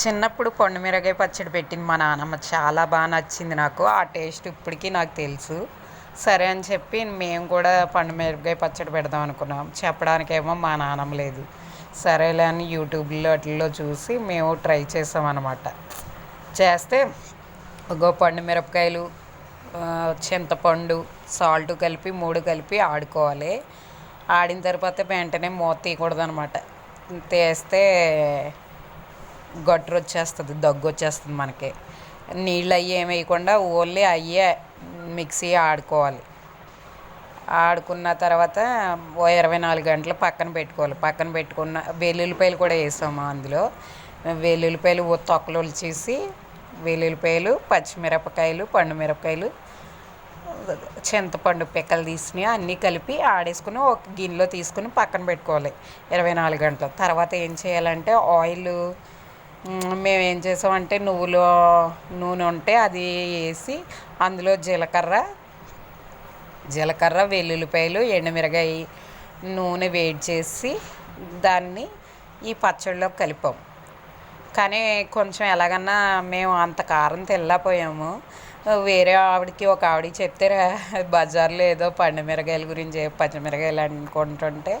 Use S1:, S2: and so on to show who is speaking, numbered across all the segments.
S1: చిన్నప్పుడు పండు మిరగాయ పచ్చడి పెట్టింది మా నాన్నమ్మ చాలా బాగా నచ్చింది నాకు. ఆ టేస్ట్ ఇప్పటికీ నాకు తెలుసు. సరే అని చెప్పి మేము కూడా పండు మిరపకాయ పచ్చడి పెడదాం అనుకున్నాం. చెప్పడానికేమో మా నాన్నమ్మ లేదు. సరేలే అని యూట్యూబ్లో అట్లలో చూసి మేము ట్రై చేసాం అనమాట చేస్తే ఒక పండు మిరపకాయలు చింతపండు సాల్ట్ కలిపి మూడు కలిపి ఆడుకోవాలి. ఆడిన తర్వాత వెంటనే మూత తీయకూడదు అనమాట తీస్తే గట్రు వచ్చేస్తుంది దగ్గు వచ్చేస్తుంది మనకి. నీళ్ళు అవి ఏమి వేయకుండా ఓన్లీ అయ్యే మిక్సీ ఆడుకోవాలి. ఆడుకున్న తర్వాత ఓ ఇరవై నాలుగు గంటలు పక్కన పెట్టుకోవాలి. పక్కన పెట్టుకున్న వెల్లుల్లిపాయలు కూడా వేసాము అందులో. వెల్లుల్లిపాయలు తొక్కలు చేసి వెల్లుల్లిపాయలు పచ్చిమిరపకాయలు పండు మిరపకాయలు చింతపండు పిక్కలు తీసుకుని అన్నీ కలిపి ఆడేసుకుని ఒక గిన్నెలో తీసుకుని పక్కన పెట్టుకోవాలి ఇరవై నాలుగు గంటలు. తర్వాత ఏం చేయాలంటే ఆయిల్ మేము ఏం చేసామంటే నువ్వులో నూనె ఉంటే అది వేసి అందులో జీలకర్ర జీలకర్ర వెల్లుల్లిపాయలు ఎండుమిరగాయ నూనె వేడి చేసి దాన్ని ఈ పచ్చడిలో కలిపాం. కానీ కొంచెం ఎలాగన్నా మేము అంత కారం తెల్లపోయాము. వేరే ఆవిడకి ఒక ఆవిడకి చెప్తే రా- బజార్లో ఏదో పండు మిరగాయల గురించి పచ్చిమిరకాయలు అనుకుంటుంటే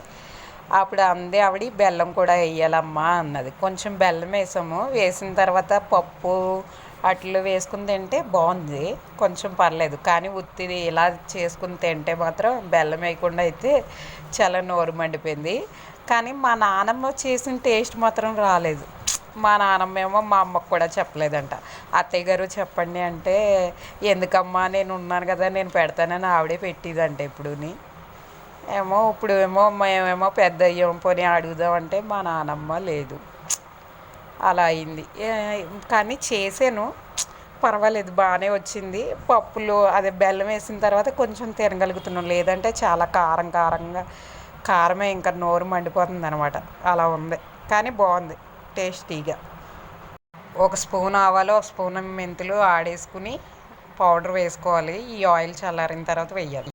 S1: అప్పుడు అంది ఆవిడ బెల్లం కూడా వేయాలమ్మా అన్నది. కొంచెం బెల్లం వేసాము. వేసిన తర్వాత పప్పు అట్లు వేసుకుని తింటే బాగుంది. కొంచెం పర్లేదు. కానీ ఉత్తిది ఇలా చేసుకుని తింటే మాత్రం బెల్లం వేయకుండా అయితే చాలా నోరు మండిపోయింది. కానీ మా నానమ్మ చేసిన టేస్ట్ మాత్రం రాలేదు. మా నానమ్మ ఏమో మా అమ్మకు కూడా చెప్పలేదంట. అత్తయ్య గారు చెప్పండి అంటే ఎందుకమ్మా నేను ఉన్నాను కదా నేను పెడతానని ఆవిడే పెట్టిదంట ఇప్పుడుని ఏమో ఇప్పుడు ఏమో మేమేమో పెద్ద అయ్యాం పోనీ అడుగుదామంటే మా నానమ్మ లేదు. అలా అయింది. కానీ చేసాను పర్వాలేదు బాగానే వచ్చింది. పప్పులు అదే బెల్లం వేసిన తర్వాత కొంచెం తినగలుగుతున్నాం. లేదంటే చాలా కారం కారంగా కారమే ఇంకా నోరు మండిపోతుంది అనమాట అలా ఉంది. కానీ బాగుంది టేస్టీగా. ఒక స్పూన్ ఆవాలు ఒక స్పూన్ మెంతులు ఆడేసుకుని పౌడర్ వేసుకోవాలి. ఈ ఆయిల్ చల్లారిన తర్వాత వేయాలి.